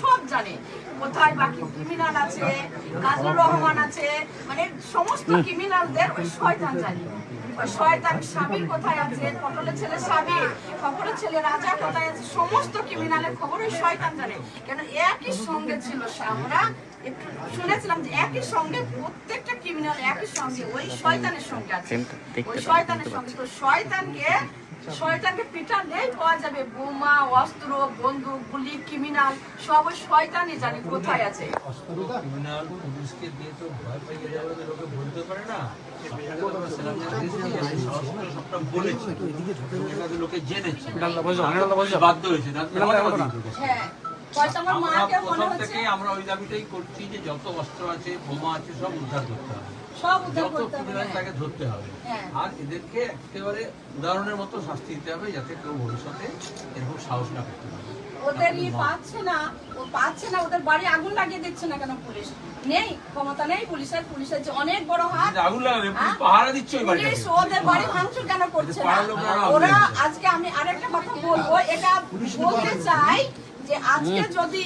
সব জানে। কোথায় বাকি ক্রিমিনাল আছে কাজলুর রহমান আছে মানে সমস্ত ক্রিমিনালদের ওই শয়তান জানে। ওই শয়তান কোথায় আছে পটলের ছেলে স্বামী খবরের ছেলে রাজা কোথায় আছে সমস্ত ক্রিমিনালের খবর ওই শয়তান জানে। কেন একই সঙ্গে ছিল আমরা একটু শুনেছিলাম যে একই সঙ্গে প্রত্যেকটা ক্রিমিনাল একই সঙ্গে ওই শয়তানের সঙ্গে আছে। ওই শয়তানের সঙ্গে। তো শয়তানকে শয়তানকে পিটালেই পাওয়া যাবে। বোমা অস্ত্র বন্দুক গুলি ক্রিমিনাল সব ওই শয়তানই জানে কোথায় আছে। লোকে জেনেছে। বাধ্য হয়েছে হ্যাঁ। আমার আমরা প্রথম থেকে আমরা ওই দাবিটাই করছি যে যত অস্ত্র আছে বোমা আছে সব উদ্ধার করতে হবে। যত ক্রিমিনাল তাকে ধরতে হবে। হ্যাঁ। আর এদেরকে একেবারে উদাহরণের মতো শাস্তি দিতে হবে যাতে কেউ ভবিষ্যতে এরকম সাহস না করতে পারে। ওদের ই পাচ্ছে না ও পাচ্ছে না ওদের বাড়ি আগুন লাগিয়ে দিচ্ছে না কেন পুলিশ? নেই ক্ষমতা নেই পুলিশের পুলিশের যে অনেক বড় হাত। আগুন লাগাবে পুলিশ হ্যাঁ? পাহারা দিচ্ছে ওই পুলিশ ওদের বাড়ি ভাঙচুর কেন করছে না? ওরা আজকে আমি আরেকটা কথা বলব এটা বলতে চাই যে আজকে যদি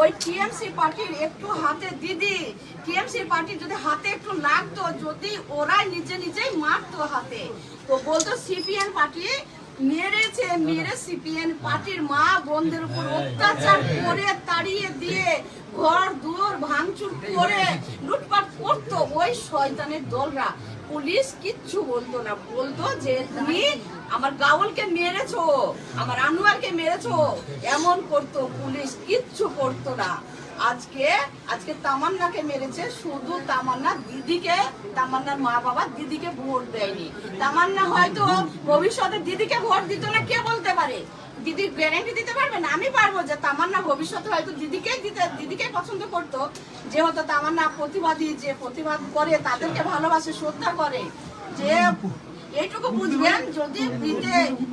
ওই টিএমসি পার্টির একটু হাতে দিদি টিএমসি পার্টির যদি হাতে একটু লাগতো যদি ওরাই নিজে নিজেই মারতো হাতে তো বলতো সিপিএন পার্টি মেরেছে মেরে সিপিএন পার্টির মা বোনদের উপর অত্যাচার করে তাড়িয়ে দিয়ে ঘর দুয়ার ভাঙচুর করে লুটপাট করতো ওই শয়তানের দলরা। পুলিশ কিচ্ছু বলতো না বলতো যে তুমি আমার গাউলকে মেরেছো, আমার আনোয়ারকে মেরেছো। এমন করতো পুলিশ, কিচ্ছু করতো না। আজকে আজকে তামান্নাকে মেরেছে, শুধু তামান্না দিদিকে, তামান্নার মা বাবা দিদিকে ভোট দেয়নি। তামান্না হয়তো ভবিষ্যতে দিদিকে ভোট দিত না, কে বলতে পারে? দিদি গ্যারেন্টি দিতে পারবে না? আমি পারব যে তামান্না ভবিষ্যতে হয়তো দিদিকেই দিতে দিদিকে পছন্দ করতো। যেহেতু তামান্না প্রতিবাদী, যে প্রতিবাদ করে, তাদেরকে ভালোবাসে, শ্রদ্ধা করে। যে এইটুকু বুঝবেন, যদি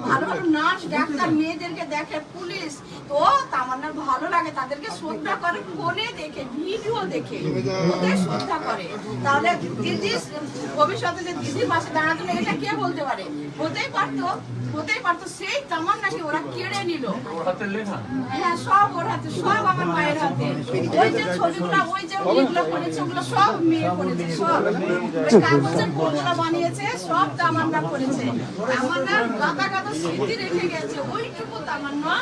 ভালো ভালো নার্স, ডাক্তার, মেয়েদেরকে দেখে, পুলিশ, তো তামান্নার ভালো লাগে, তাদেরকে শ্রদ্ধা করে, ফোনে দেখে, ভিডিও দেখে, ওদের শ্রদ্ধা করে। তাহলে দিদি, ভবিষ্যতে যে দিদির পাশে দাঁড়াতো এটা কে বলতে পারে? হতেই পারতো হতেই পারতো, সেই তামান্নাকে ওরা কেড়ে নিল। হ্যাঁ সব ওর হাতে, সব আমার মায়ের হাতে। ওই যে ছবিগুলো, ওই যে মেয়েগুলো করেছে, ওগুলো সব মেয়ে করেছে, সব। কাগজের ফুলগুলো বানিয়েছে, সব তামান্না করেছে। তামান্না গাদা গাদা স্মৃতি রেখে গেছে। ওইটুকু তামান্না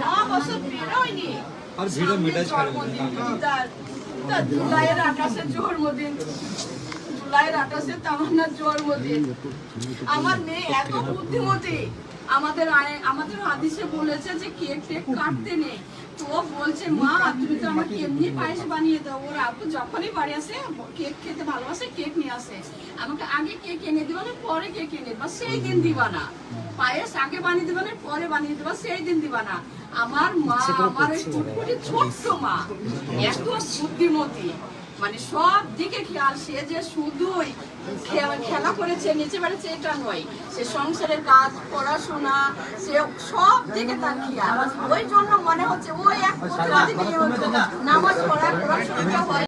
ন বছর বেরোয়নি। আর ভিড়ে মেটাই জুলাইয়ের আঠাশে জন্মদিন। জুলাইয়ের আঠাশে তামান্নার জন্মদিন। আমার মেয়ে এত বুদ্ধিমতী। আমাদের আমাদের হাদিসে বলেছে যে কেক টেক কাটতে নেই। তো বলছে মা তুমি তো আমাকে এমনি পায়েস বানিয়ে দাও। ওর আপু যখনই বাড়ি আসে কেক খেতে ভালোবাসে কেক নিয়ে আসে। আমাকে আগে কেক এনে দিবা না পরে কেক এনে দিবা। সেই দিন দিবা না। পায়েস আগে বানিয়ে দিবা না পরে বানিয়ে দিবা সেই দিন দিবা না। আমার মা আমার ওই ফুটফুটি ছোট্ট মা। এত বুদ্ধিমতী। মানে সব দিকে খেয়াল, সে যে শুধুই খে- খেলা করেছে, নিচে বেড়েছে, এটা নয়। সে সংসারের কাজ, পড়াশোনা, সে সব দিকে তার খেয়াল। ওই জন্য মনে হচ্ছে, ওই এক নামাজ পড়া পড়াশোনা হয়